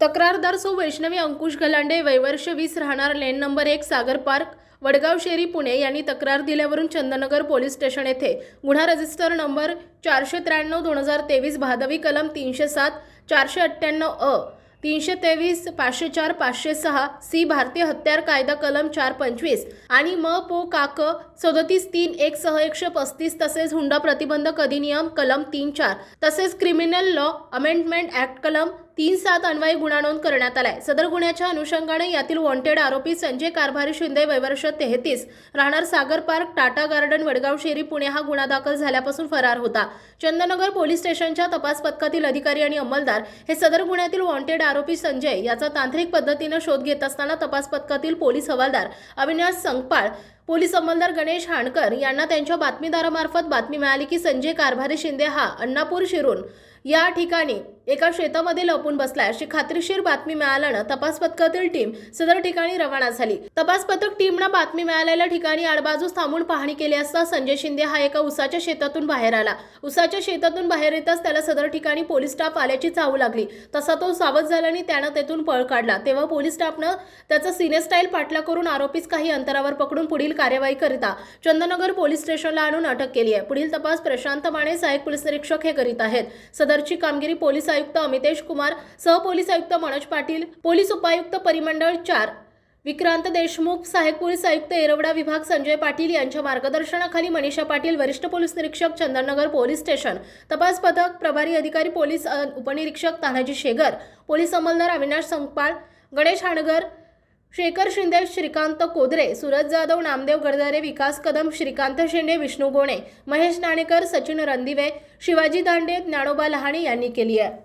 तक्रारदार सौ वैष्णवी अंकुश गलांडे वैवर्ष वीस राहणार लेन नंबर एक सागर पार्क वडगाव शेरी पुणे यांनी तक्रार दिल्यावरून चंदनगर पोलीस स्टेशन येथे गुन्हा रजिस्टर नंबर चारशे त्र्याण्णव दोन हजार तेवीस भादवी कलम तीनशे सात चारशे अठ्ठ्याण्णव अ तीनशे तेवीस पाचशे चार पाचशे सहा सी भारतीय हत्यार कायदा कलम चार पंचवीस आणि म पो काक सदतीस तीन एक सह एकशे पस्तीस तसेच हुंडा प्रतिबंधक अधिनियम कलम तीन चार तसेच क्रिमिनल लॉ अमेंडमेंट ॲक्ट कलम तीन सात अन्वयी गुन्हा नोंद करण्यात आलाय. सदर गुन्ह्याच्या अनुषंगाने यातील वॉन्टेड आरोपी संजय कारभारी शिंदे वैवर्ष तेहतीस राहणार सागर पार्क टाटा गार्डन वडगाव शेरी पुणे हा गुन्हा दाखल झाल्यापासून फरार होता. चंदनगर पोलीस स्टेशनच्या तपास पथकातील अधिकारी आणि अंमलदार हे सदर गुन्ह्यातील वॉन्टेड आरोपी संजय याचा तांत्रिक पद्धतीनं शोध घेत असताना तपास पथकातील पोलीस हवालदार अविनाश संगपाळ पोलीस अंमलदार गणेश हाणकर यांना त्यांच्या बातमीदारामार्फत बातमी मिळाली की संजय कारभारी शिंदे हा अण्णापूर शिरून या ठिकाणी एका शेतामध्ये लपून बसलाय अशी खात्रीशीर बातमी मिळाल्यानं तपास पथकातील टीम सदर ठिकाणी रवाना झाली. तपास पथक टीमनं बातमी मिळालेल्या ठिकाणी आडबाजूस थांबून पाहणी केली असता संजय शिंदे हा एका उसाच्या शेतातून बाहेर आला. उसाच्या शेतातून बाहेर येताच त्याला सदर ठिकाणी पोलीस स्टाफ आल्याची चावू लागली. तसा तो सावध झाल्याने त्यानं तेथून पळ काढला. तेव्हा पोलीस स्टाफनं त्याचा सिनेस्टाईल पाठला करून आरोपीस काही अंतरावर पकडून पुढील कार्यवाही करिता चंदनगर पोलीस स्टेशनला आणून अटक केली आहे. पुढील तपास प्रशांत माने सहाय्यक पोलीस निरीक्षक हे करीत आहेत. सदर सदरची कामगिरी पोलीस आयुक्त अमितेश कुमार सहपोलीस आयुक्त मनोज पाटील पोलीस उपायुक्त परिमंडळ चार. विक्रांत देशमुख सहाय्यक पोलीस आयुक्त येरवडा विभाग संजय पाटील यांच्या मार्गदर्शनाखाली मनीषा पाटील वरिष्ठ पोलीस निरीक्षक चंदननगर पोलीस स्टेशन तपास पथक प्रभारी अधिकारी पोलीस उपनिरीक्षक तानाजी शेगर पोलीस अंमलदार अविनाश संगपाळ गणेश हाणगर शेखर शिंदे श्रीकांत कोदरे सुरज जाधव नामदेव गडदारे विकास कदम श्रीकांत शिंदे विष्णू गोणे महेश नाणेकर सचिन रणदिवे शिवाजी दांडे ज्ञानोबा लहाणे यांनी केली आहे.